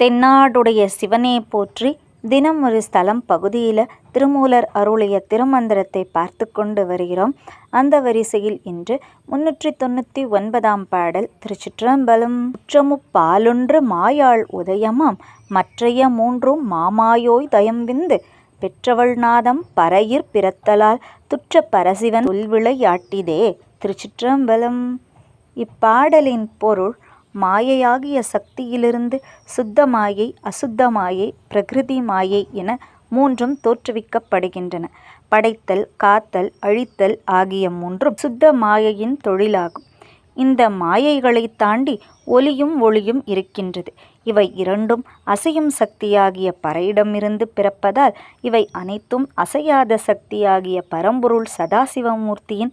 தென்னாடுடைய சிவனே போற்றி தினம் ஒரு ஸ்தலம் பகுதியில் திருமூலர் அருளிய திருமந்திரத்தை பார்த்து கொண்டு வருகிறோம். அந்த வரிசையில் இன்று முன்னூற்றி தொண்ணூற்றி ஒன்பதாம் பாடல் திருச்சிற்றம்பலம். உற்றமு பாலொன்று மாயாள் உதயமாம் மற்றைய மூன்றும் மாமாயோய் தயம்விந்து பெற்றவள் நாதம் பறையிற் பிறத்தலால் துற்ற பரசிவன் உள்விளையாட்டிதே திருச்சிற்றம்பலம். இப்பாடலின் பொருள் மாயையாகிய சக்தியிலிருந்து சுத்த மாயை அசுத்த மாயை பிரகிருதி மாயை என மூன்றும் தோற்றுவிக்கப்படுகின்றன. படைத்தல் காத்தல் அழித்தல் ஆகிய மூன்றும் சுத்த மாயையின் தொழிலாகும். இந்த மாயைகளை தாண்டி ஒலியும் ஒளியும் இருக்கின்றது. இவை இரண்டும் அசையும் சக்தியாகிய பறையிடமிருந்து பிறப்பதால் இவை அனைத்தும் அசையாத சக்தியாகிய பரம்பொருள் சதாசிவமூர்த்தியின்